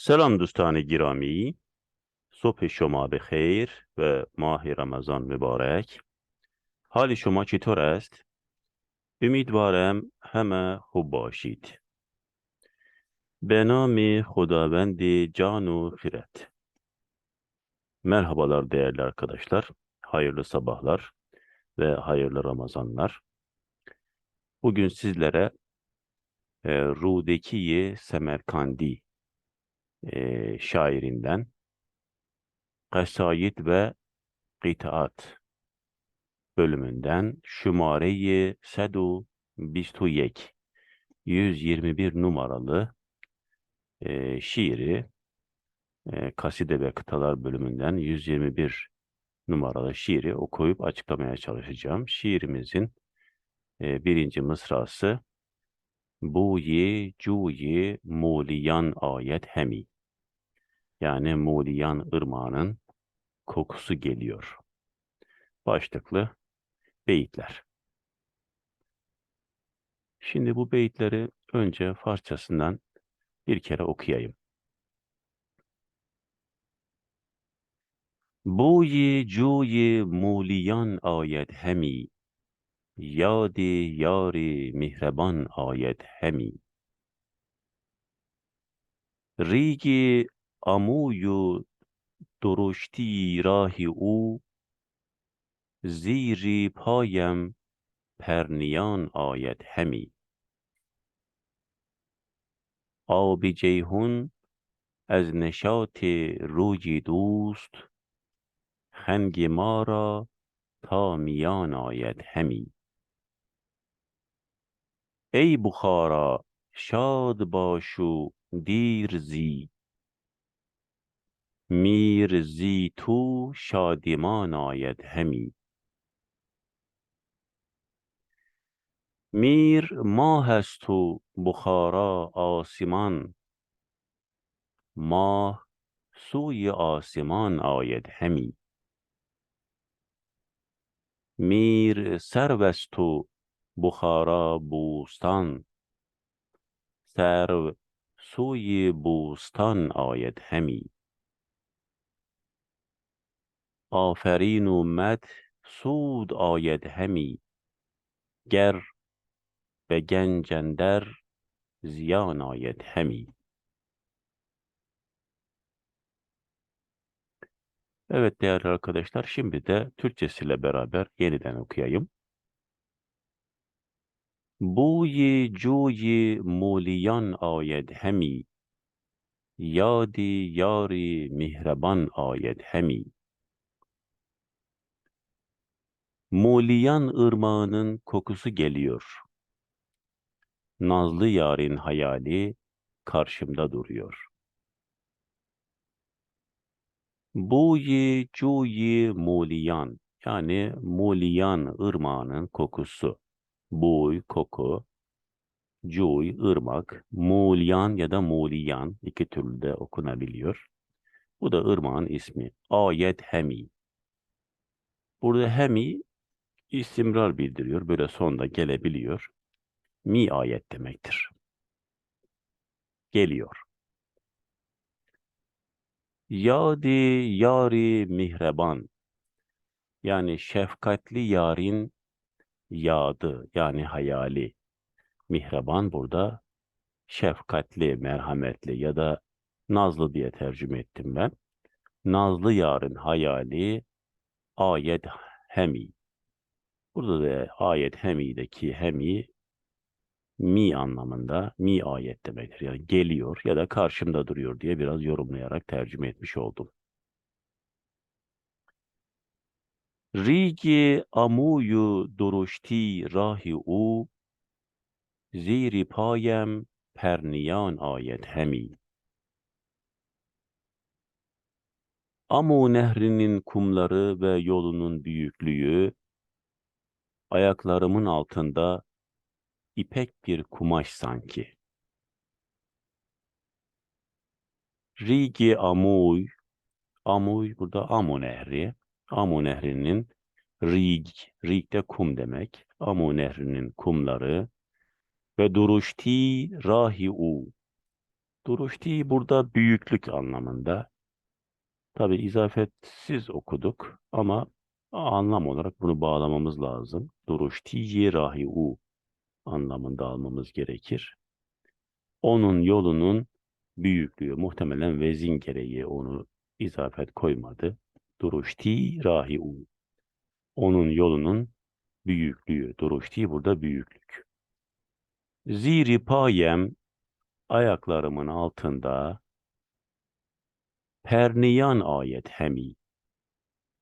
سلام دوستان گرامی صبح شما به خیر و ماه رمضان مبارک حال شما چطور است؟ امیدوارم همه خوب باشید به نام خداوند can و خیرت Merhabalar değerli arkadaşlar. Hayırlı sabahlar ve hayırlı Ramazanlar. Bugün sizlere e, Rudeki Semerkandi e, şairinden Kasayit ve Kitaat bölümünden Şumare-i Sedu Bistuyek 121 numaralı e, şiiri e, Kaside ve Kıtalar bölümünden 121 numaralı şiiri okuyup açıklamaya çalışacağım. Şiirimizin e, birinci mısrası Buyi cuyi muliyan ayet hemi yani Muliyan ırmağının kokusu geliyor. Başlıklı beyitler. Şimdi bu beyitleri önce Farsçasından bir kere okuyayım. Buyi cuyi muliyan ayet hemi Yadi yari mihreban ayet hemi Rigi amuyu درشتی راهی او زیری پایم پرنیان آید همی. آب جیهون از نشاط روی دوست خنگ ما را تا میان آید همی. ای بخارا شاد باشو دیر زی. میر زی تو شادمان آید همی. میر ماه است و بخارا آسمان ماه سوی آسمان آید همی. میر سرو است و بخارا بوستان. سرو سوی بوستان آید همی. آفرین و مد سود آید همی گر به گنج اندر زیان آید همی Evet değerli arkadaşlar şimdi de Türkçesiyle beraber yeniden okuyayım. Bu بوی جوی muliyan ayet hemi. Yadi yari mihraban ayet hemi. Muliyan ırmağının kokusu geliyor. Nazlı yarın hayali karşımda duruyor. Buyi cuyi muliyan yani muliyan ırmağının kokusu. Buy, koku, cuy, ırmak, mulyan ya da muliyan iki türlü de okunabiliyor. Bu da ırmağın ismi. Ayet hemi. Burada hemi istimrar bildiriyor. Böyle sonda gelebiliyor. Mi ayet demektir. Geliyor. Yadi yari mihreban yani şefkatli yarın yadı yani hayali. Mihreban burada şefkatli, merhametli ya da nazlı diye tercüme ettim ben. Nazlı yarın hayali ayet hemi. Burada da ayet hemi'deki hemi mi anlamında mi ayet demektir. Yani geliyor ya da karşımda duruyor diye biraz yorumlayarak tercüme etmiş oldum. Rigi amuyu duruşti rahi u ziri payem perniyan ayet hemi. Amu nehrinin kumları ve yolunun büyüklüğü Ayaklarımın altında ipek bir kumaş sanki. Rigi Amuy, Amuy burada Amu Nehri. Amu Nehri'nin Rig, Rig de kum demek. Amu Nehri'nin kumları ve duruşti rahi u. Duruşti burada büyüklük anlamında. Tabi izafetsiz okuduk ama anlam olarak bunu bağlamamız lazım. Duruşti rahi u anlamında almamız gerekir. Onun yolunun büyüklüğü muhtemelen vezin gereği onu izafet koymadı. Duruşti rahi u. Onun yolunun büyüklüğü. Duruşti burada büyüklük. Ziri payem ayaklarımın altında perniyan ayet hemi.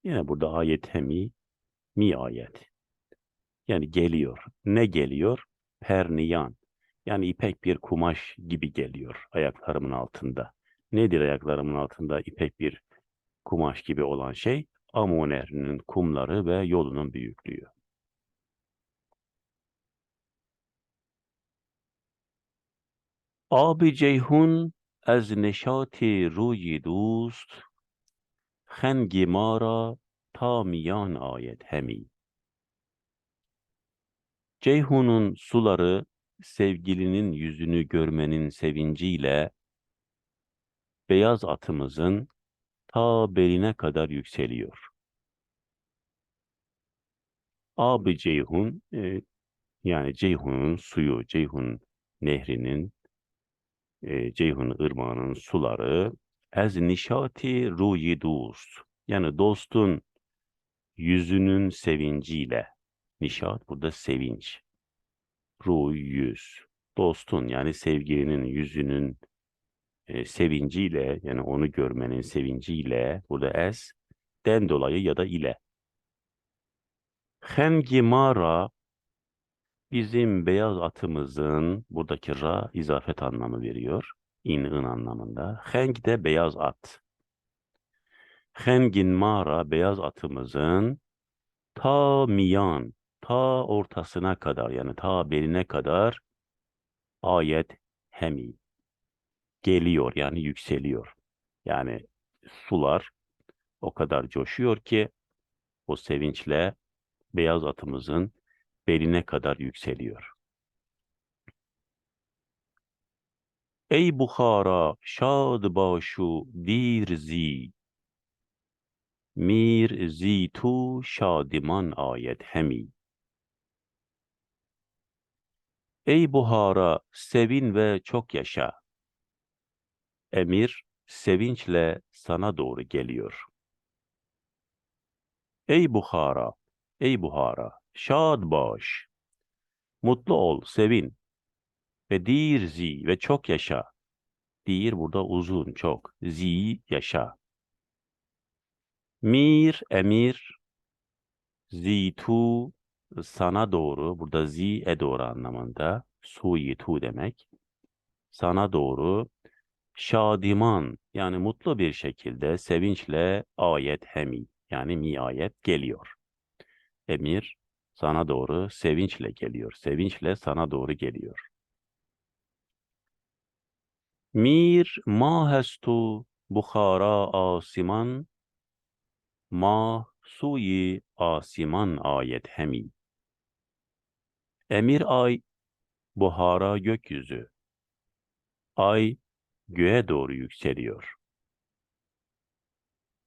Yine burada ayet hemi mi ayet. Yani geliyor. Ne geliyor? Perniyan. Yani ipek bir kumaş gibi geliyor ayaklarımın altında. Nedir ayaklarımın altında ipek bir kumaş gibi olan şey? Amon Nehri'nin kumları ve yolunun büyüklüğü. Abi Ceyhun ez neşati ruyi dost خنگ ما را ta miyan ayet hemi. Ceyhun'un suları sevgilinin yüzünü görmenin sevinciyle beyaz atımızın ta beline kadar yükseliyor. Abi Ceyhun e, yani Ceyhun'un suyu, Ceyhun nehrinin e, Ceyhun ırmağının suları ez nişati ruyi dost. Yani dostun yüzünün sevinciyle. Nişat burada sevinç. Ruh yüz. Dostun yani sevgilinin yüzünün e, sevinciyle yani onu görmenin sevinciyle burada ez den dolayı ya da ile. Hengi mara Bizim beyaz atımızın buradaki ra izafet anlamı veriyor. İn ın anlamında. Heng de beyaz at. Hengin mara beyaz atımızın ta miyan, ta ortasına kadar yani ta beline kadar ayet hemi geliyor yani yükseliyor. Yani sular o kadar coşuyor ki o sevinçle beyaz atımızın beline kadar yükseliyor. Ey Bukhara şad başu dir zi mir zi tu şadiman ayet hemi. Ey Buhara sevin ve çok yaşa. Emir sevinçle sana doğru geliyor. Ey Buhara, ey Buhara, şad baş. Mutlu ol, sevin. Ve dir zi ve çok yaşa. Dir burada uzun, çok. Zi yaşa. Mir, emir. Zi tu sana doğru. Burada zi e doğru anlamında. Suyi tu demek. Sana doğru. Şadiman yani mutlu bir şekilde sevinçle ayet hemi yani mi ayet geliyor. Emir sana doğru sevinçle geliyor. Sevinçle sana doğru geliyor. Mir ma hestu Bukhara asiman ma suyi asiman ayet hemi. Emir ay Buhara gökyüzü. Ay göğe doğru yükseliyor.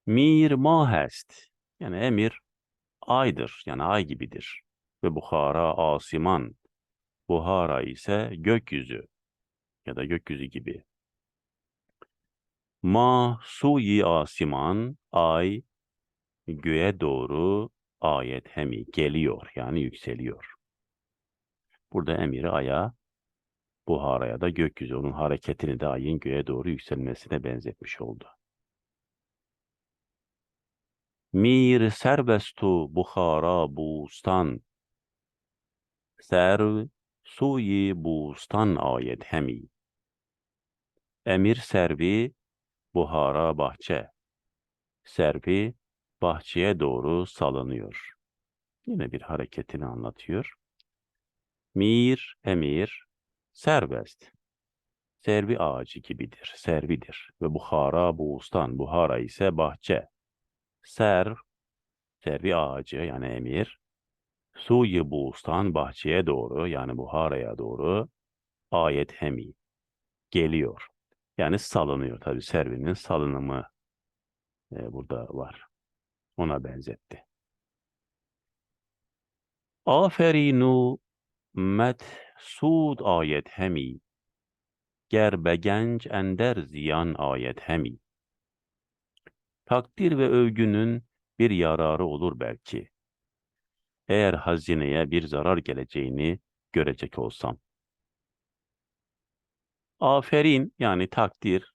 Mir ma hest. Yani emir aydır. Yani ay gibidir. Ve Buhara asiman. Buhara ise gökyüzü ya da gökyüzü gibi. Ma suyi asiman ay göğe doğru ayet hemi geliyor yani yükseliyor. Burada emiri aya Buhara'ya da gökyüzü onun hareketini de ayın göğe doğru yükselmesine benzetmiş oldu. Mir serbestu Buhara bustan serv suyi bustan ayet hemi. Emir servi Buhara bahçe. Servi bahçeye doğru salınıyor. Yine bir hareketini anlatıyor. Mir, emir, serbest. Servi ağacı gibidir, servidir. Ve Buhara bustan, Buhara ise bahçe. Serv, servi ağacı yani emir. Suyu bustan bahçeye doğru yani Buhara'ya doğru ayet hemi geliyor. Yani salınıyor tabii. Servinin salınımı e, burada var. Ona benzetti. Aferinu met sud ayet hemi. Ger be genç ender ziyan ayet hemi. Takdir ve övgünün bir yararı olur belki. Eğer hazineye bir zarar geleceğini görecek olsam. Aferin yani takdir,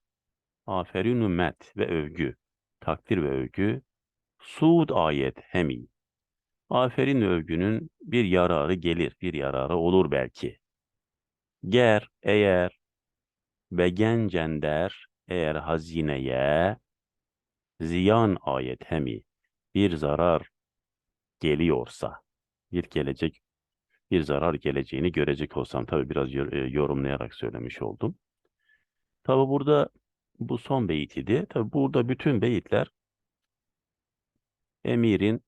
aferin ümmet ve övgü, takdir ve övgü, suud ayet hemi. Aferin övgünün bir yararı gelir, bir yararı olur belki. Ger, eğer, ve gencender, eğer hazineye, ziyan ayet hemi, bir zarar geliyorsa, bir gelecek, bir zarar geleceğini görecek olsam, tabi biraz e, yorumlayarak söylemiş oldum. Tabi burada bu son beyit idi. Tabi burada bütün beyitler emirin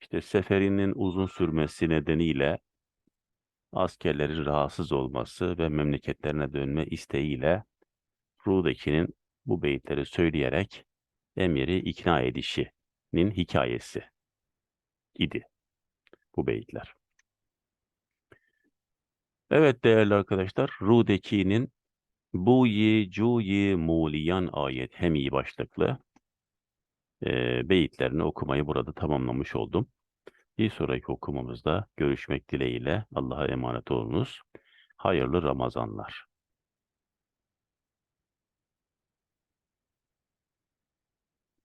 işte seferinin uzun sürmesi nedeniyle askerlerin rahatsız olması ve memleketlerine dönme isteğiyle Ru'dakinin bu beyitleri söyleyerek emiri ikna edişinin hikayesi idi bu beyitler. Evet değerli arkadaşlar, Ru'dakinin Buyi Cuyi Muliyan ayet hemi başlıklı e, beyitlerini okumayı burada tamamlamış oldum. Bir sonraki okumamızda görüşmek dileğiyle Allah'a emanet olunuz. Hayırlı Ramazanlar.